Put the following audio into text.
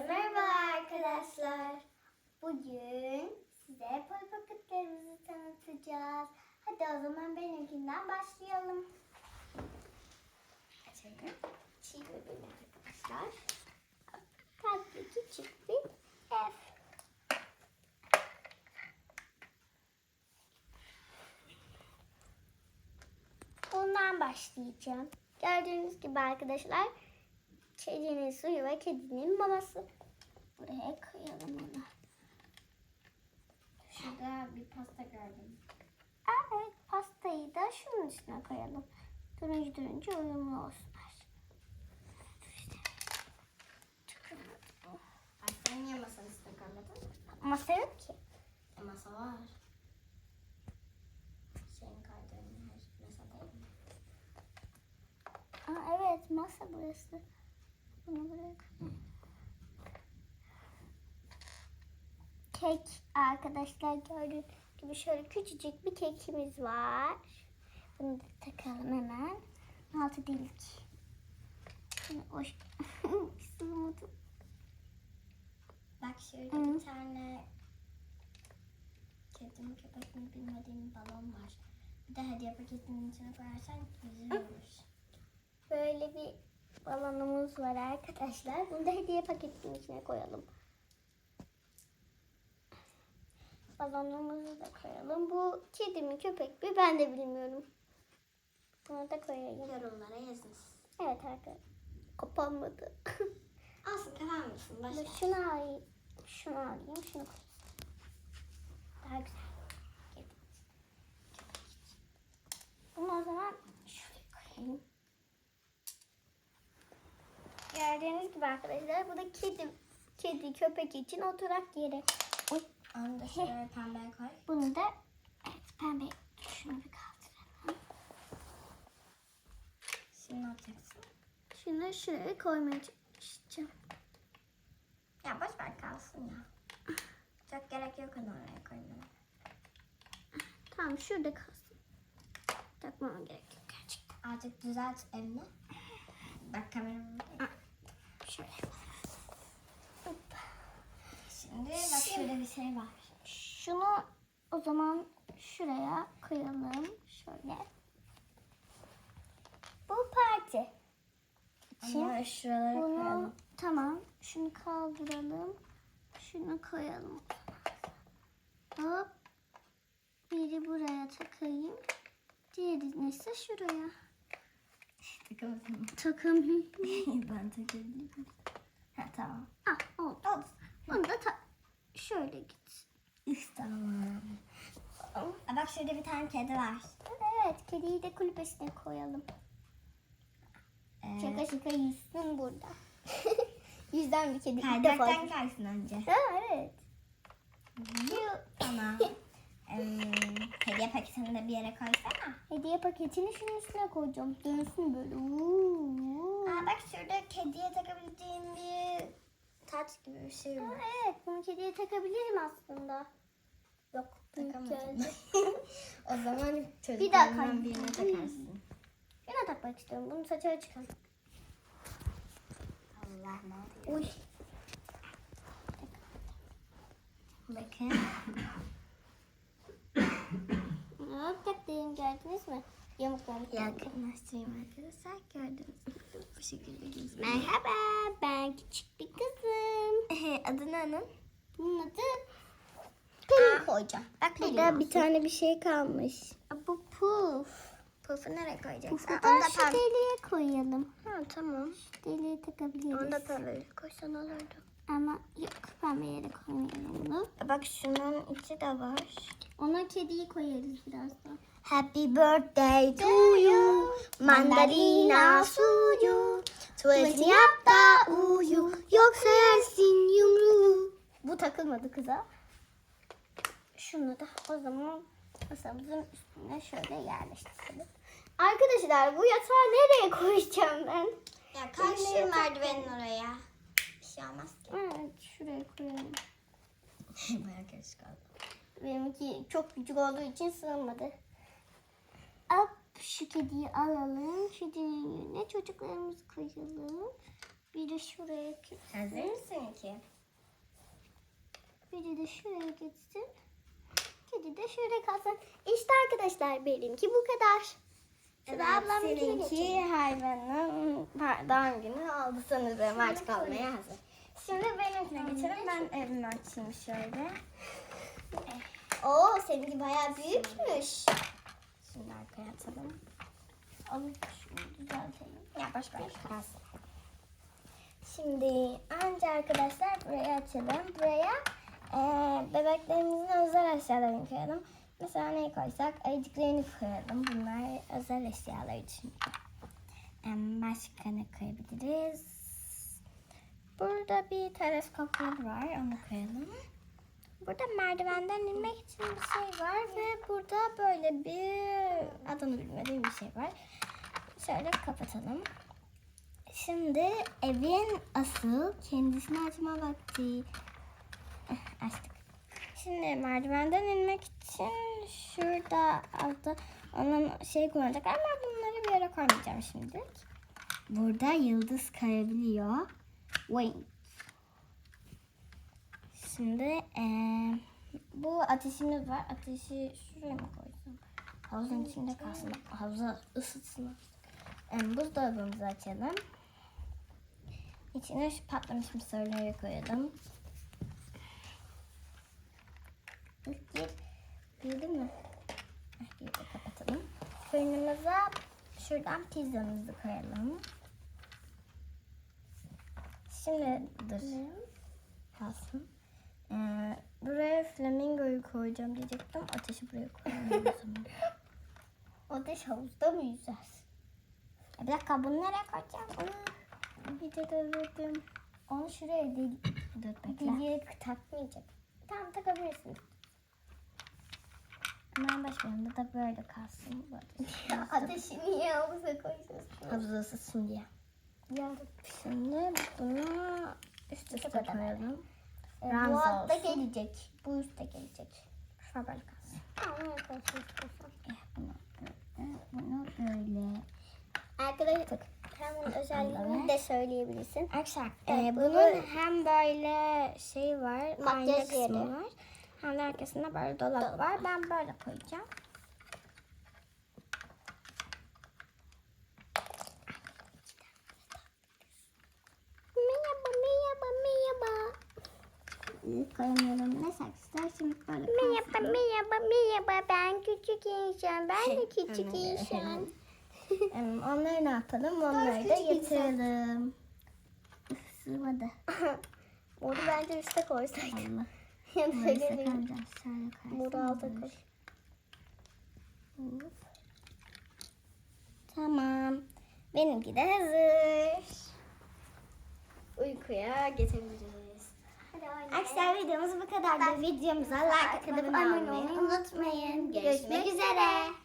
merhaba arkadaşlar. Bugün size pol paketlerimizi tanıtacağız. Hadi o zaman benimkinden başlayalım. Açalım. Çiğ bebeğim arkadaşlar. Kalpli küçük bir ev. Bundan başlayacağım. Gördüğünüz gibi arkadaşlar kedinin suyu ve kedinin maması. Buraya koyalım onu. Şurada bir pasta gördüm. Evet pastayı da şunun üstüne koyalım. Turuncu turuncu uyumlu olsunlar. Ay sen niye masanın üstüne koymadın? Masa yok ki. E, masa var. Senin kaydığın her masa değil mi? Aa, evet masa burası. Kek arkadaşlar gördüğünüz gibi şöyle küçücük bir kekimiz var. Bunu da takalım hemen. Altı delik. Şimdi hoş. Sığmadım. Bak şurada Hı. bir tane kedim köpek mi bilmediğim balon var. Bir de hediye paketinin içine koyarsan güzel olur. Böyle bir balonumuz var arkadaşlar. Bunu da hediye paketinin içine koyalım. Balonumuzu da koyalım. Bu kedi mi köpek mi ben de bilmiyorum. Bunu da koyayım. Yorumlara yazın. Evet arkadaşlar. Kapanmadı. Dur, ver. şunu alayım. Şunu alayım. Şunu koyayım. Daha güzel. Kedi. Köpek için. Bunu o zaman şuraya koyayım. Gördüğünüz gibi arkadaşlar bu da kedi, kedi köpek için oturak yeri. Oy, Onu da şuraya pembe koy. bunu da evet pembe şunu bir kaldıralım. Şimdi ne yapacaksın? Şunu şuraya koymaya çalışacağım. Ya boş ver kalsın ya. Çok gerek yok onu oraya koymana. Tamam şurada kalsın. Takmama gerek yok gerçekten. Azıcık düzelt evini. Bak kameramı. Şöyle. Şimdi bak şurada bir şey var. Şunu o zaman şuraya koyalım. Şöyle. Bu parti. için Ama şuralara bunu koyalım. tamam. Şunu kaldıralım. Şunu koyalım. Hop. Biri buraya takayım. Diğerini ise şuraya. Takalım. Takamıyorum. ben takabilirim. Ha tamam. ah oldu. Oldu. Bunu da ta- şöyle git. Tamam. Aa, bak şurada bir tane kedi var. Evet, kediyi de kulübesine koyalım. Ee, Şaka şaka yüzsün burada. Yüzden bir kedi ilk defa. Kaydıraktan kaysın önce. Ha evet. Şu Tamam. Ee, hediye paketini de bir yere koysana. hediye paketini şunun üstüne koyacağım. Dönsün böyle. Uuu. Aa, bak şurada kediye takabileceğin bir taç gibi bir şey var. evet, bunu kediye takabilirim aslında. Yok, geldi. o zaman çocuklarından kay- birine takarsın. Şuna takmak istiyorum. Bunu saça çıkar. Allah ne? Uy. Bakın. Hop taktım gördünüz mü? Yamuk yamuk. Yakınlaştırayım arkadaşlar. Gördüğünüz gibi bu şekilde gözüküyor. Merhaba, ben küçük bir kızım. Adı ne onun? Bunun adı Pelin koyacağım. Bak burada bir tane bir şey kalmış. Bu puf. Pufu nereye koyacaksın? Pufu da şu deliğe koyalım. Ha tamam. Deliğe takabiliriz. Onu da pembe koysan olurdu. Ama yok pembe yere koymayalım bunu. Bak şunun içi de var. Ona kediyi koyarız birazdan. Happy birthday to you. Mandalina suyu. Tuvaletini yap da uyu. Yoksa yersin yumruğu. Bu takılmadı kıza. Şunu da o zaman masamızın üstüne şöyle yerleştirelim. Arkadaşlar bu yatağı nereye koyacağım ben? Ya karşı merdivenin oraya. Şey olmaz ki. Evet şuraya koyalım. Bayağı karışık kaldı. Benimki çok küçük olduğu için sığmadı. Hop şu kediyi alalım. Kedinin yerine çocuklarımızı koyalım. Bir de şuraya gitsin. Hazır mısın ki? Biri de şuraya gitsin. Kedi de şuraya kalsın. İşte arkadaşlar benimki bu kadar. Sıra ablamınkine seninki geçelim. hayvanın doğum günü oldu sanırım. Artık almaya hazır. Şimdi benimkine geçelim. Ben evimi açayım şöyle. Oo seninki bayağı büyükmüş. Şimdi arkaya atalım. Alıp şunu düzeltelim. Ya ver kalsın. Şimdi önce arkadaşlar burayı açalım. Buraya eee bebeklerimizin özel eşyalarını koyalım. Mesela neyi koysak? Ayıcıklarını koyalım. Bunlar özel eşyalar için. Başka ne koyabiliriz? Burada bir teleskoplar var. Onu koyalım. Burada merdivenden inmek için bir şey var ve burada böyle bir adını bilmediğim bir şey var. Şöyle kapatalım. Şimdi evin asıl kendisini açma vakti. Eh, Açtık. Şimdi merdivenden inmek için şurada altta onun şey kullanacak ama bunları bir yere koymayacağım şimdilik. Burada yıldız kayabiliyor. Wait. Şimdi eee, bu ateşimiz var. Ateşi şuraya mı koysam? Havuzun içinde kalsın. Havuza ısıtsın. Em, buzdolabımızı açalım. İçine şu patlamış mısırları koyalım. Girdi mi? Girdi kapatalım. Fırınımıza şuradan pizzamızı koyalım. Şimdi dur. Kalsın. Ee, buraya flamingoyu koyacağım diyecektim. Ateşi buraya koyalım o zaman. Ateş havuzda mı yüzer? Bir dakika bunu nereye koyacağım? Onu bir de dedim. Onu şuraya değil. Dur bekle. Deliğe takmayacak. Tamam takabilirsin. Hemen başlayalım. Da böyle kalsın. Ya ateşi niye havuza koyuyorsun? Havuza ısıtsın diye. Yarın. Şimdi bunu üst üste koyalım. E, bu altta gelecek. Bu üstte gelecek. Şöyle böyle kalsın. Tamam arkadaşlar. istiyorsan. Eh, bunu, böyle, bunu böyle. Arkadaşlar sen bunun özelliğini de söyleyebilirsin. Arkadaşlar Evet, e, bu bunun böyle. hem böyle şey var, Makyaj kısmı yeri. var. De arkasında böyle dolap, var. Ben böyle koyacağım. Merhaba merhaba merhaba. Koyamıyorum. Ne saksılar şimdi böyle Merhaba merhaba merhaba ben küçük insan. Ben de Şey, küçük insan. Onları ne yapalım? Onları da getirelim. Sığmadı. Onu bence üste koysaydık. Olur. koy. Hop. Tamam. Benimki de hazır. Uykuya geçebiliriz. Arkadaşlar videomuz bu kadardı. Videomuza like atıp abone olmayı unutmayın. Görüşmek üzere.